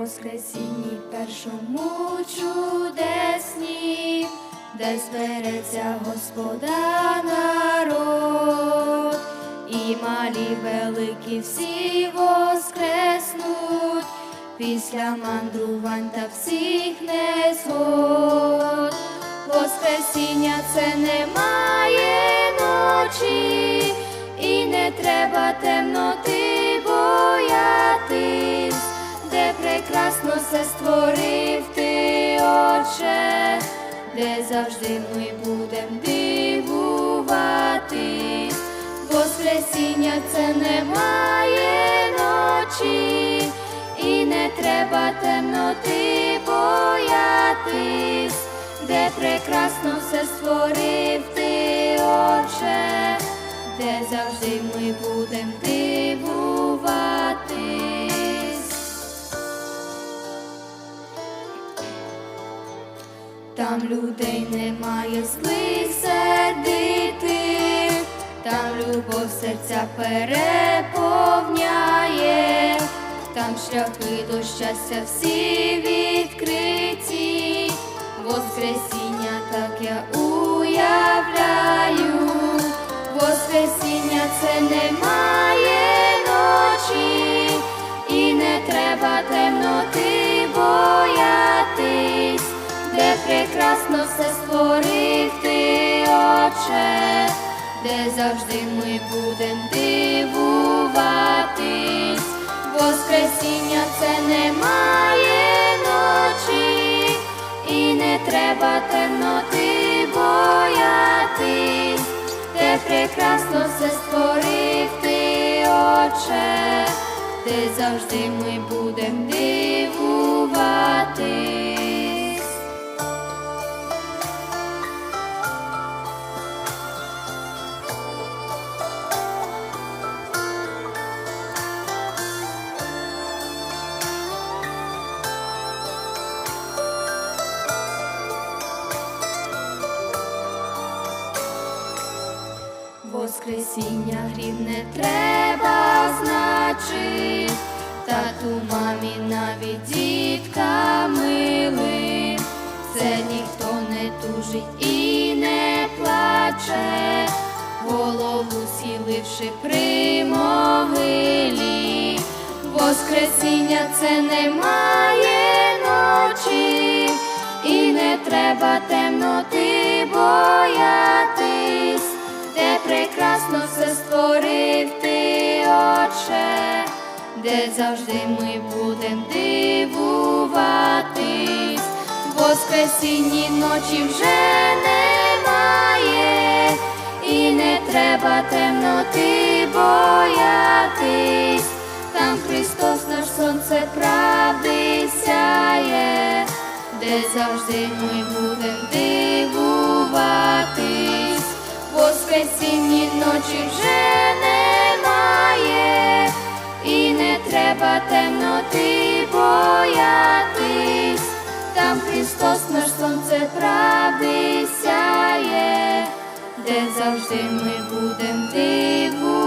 Воскресінні першому чудесні, де збереться Господа народ, і малі великі всі воскреснуть, після мандрувань та всіх незгод. Воскресіння це немає ночі, і не треба темноти де завжди ми будем дивуватись. Воскресіння це немає ночі, і не треба темноти боятись, де прекрасно все створив ти, Отче, де завжди ми будем дивуватись. Там людей немає злих сердитих, там любов серця переповняє, там шляхи до щастя всі відкриті, Воскресіння так я уявляю, Воскресіння це немає прекрасно все створив ти, Отче, де завжди ми будем дивуватись, Воскресіння це немає ночі, і не треба темноти боятись, де прекрасно все створив ти, Отче, де завжди ми будем дивуватись. Воскресіння гріх не треба значить, тату мамі навіть дітка мили, це ніхто не тужить і не плаче, голову сіливши при могилі, Воскресіння це немає ночі, і не треба темноти боятись де завжди ми будем дивуватись, Воскресінні ночі вже немає, і не треба темноти боятись, там Христос наш сонце правди сяє, де завжди ми будем дивуватись. Воскресінні ночі вже треба темноти боятись, там Христос наш сонце правди сяє, де завжди ми будем дивуватись.